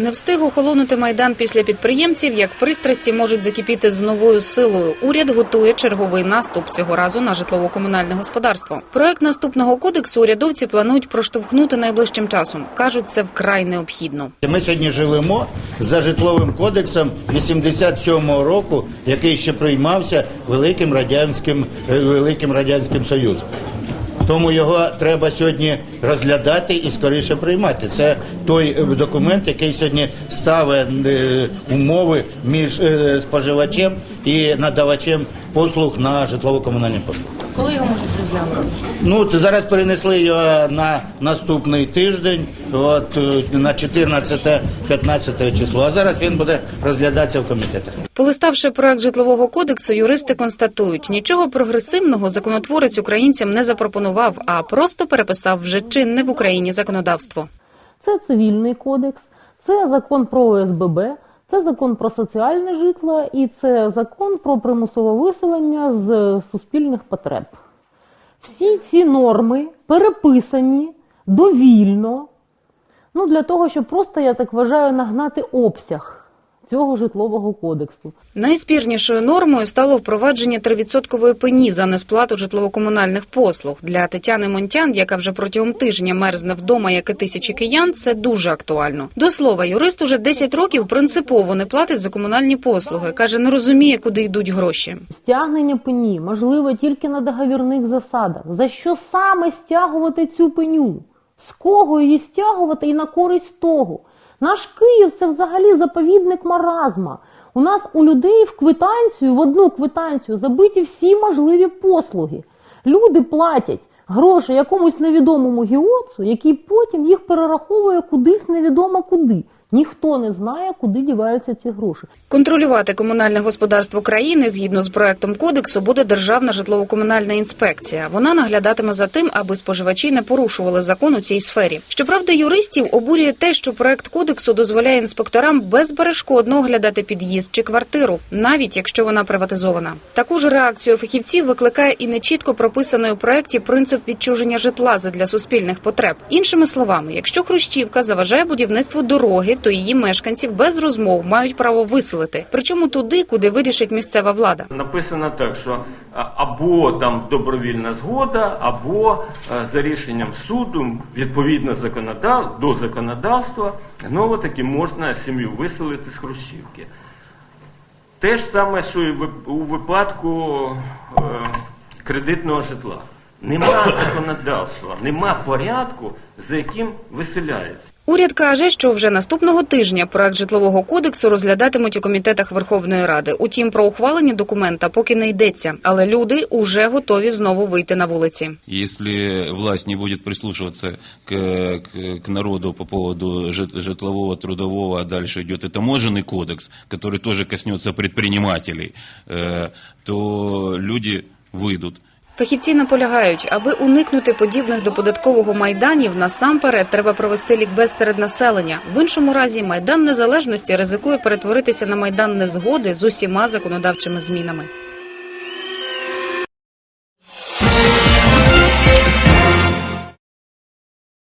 Не встиг охолонути майдан після підприємців, як пристрасті можуть закипіти з новою силою. Уряд готує черговий наступ цього разу на житлово-комунальне господарство. Проект наступного кодексу урядовці планують проштовхнути найближчим часом. кажуть, це вкрай необхідно. Ми сьогодні живемо за житловим кодексом 87-го року, який ще приймався великим радянським е, великим радянським союзом. Тому його треба сьогодні розглядати і скоріше приймати. Це той е, документ, який сьогодні ставить е, умови між е, споживачем і надавачем послуг на житлово-комунальні послуги. Коли його можуть розглянути? Ну, це зараз перенесли його на наступний тиждень, от е, на 14-15 число. А зараз він буде розглядатися в комітетах. Полиставши проект житлового кодексу, юристи констатують, нічого прогресивного законотворець українцям не запропонував, а просто переписав вже чинне в Україні законодавство. Це цивільний кодекс, це закон про ОСББ, це закон про соціальне житло і це закон про примусове виселення з суспільних потреб. Всі ці норми переписані довільно, ну для того, щоб просто, я так вважаю, нагнати обсяг цього житлового кодексу. Найспірнішою нормою стало впровадження 3% пені за несплату житлово-комунальних послуг. Для Тетяни Монтян, яка вже протягом тижня мерзне вдома, як і тисячі киян, це дуже актуально. До слова, юрист уже 10 років принципово не платить за комунальні послуги. каже, не розуміє, куди йдуть гроші. Стягнення пені можливе тільки на договірних засадах. За що саме стягувати цю пеню? З кого її стягувати і на користь того? Наш Київ це взагалі заповідник маразма. У нас у людей в квитанцію, в одну квитанцію забиті всі можливі послуги. Люди платять гроші якомусь невідомому гіоцу, який потім їх перераховує кудись невідомо куди. Ніхто не знає, куди діваються ці гроші. Контролювати комунальне господарство країни згідно з проектом кодексу буде Державна житлово-комунальна інспекція. Вона наглядатиме за тим, аби споживачі не порушували закон у цій сфері. Щоправда, юристів обурює те, що проект кодексу дозволяє інспекторам безперешкодно оглядати під'їзд чи квартиру, навіть якщо вона приватизована. Таку ж реакцію фахівців викликає і нечітко прописаний у проекті принцип відчуження житла задля суспільних потреб. Іншими словами, якщо хрущівка заважає будівництву дороги, то її мешканців без розмов мають право виселити, причому туди, куди вирішить місцева влада. Написано так, що або там добровільна згода, або за рішенням суду, відповідно до законодавства, знову таки можна сім'ю виселити з Хрущівки. Те ж саме, що і у випадку е, кредитного житла. Нема законодавства, нема порядку, за яким виселяється. Уряд каже, що вже наступного тижня проект житлового кодексу розглядатимуть у комітетах Верховної Ради. Утім, про ухвалення документа поки не йдеться, але люди уже готові знову вийти на вулиці. Если власть не будет прислушиваться к, к- к народу по поводу жит- житлового, трудового, а дальше идет и таможенный кодекс, который тоже коснется предпринимателей, э, то люди выйдут. Фахівці наполягають, аби уникнути подібних до податкового майданів, насамперед треба провести лікбез серед населення. В іншому разі майдан незалежності ризикує перетворитися на майдан незгоди з усіма законодавчими змінами.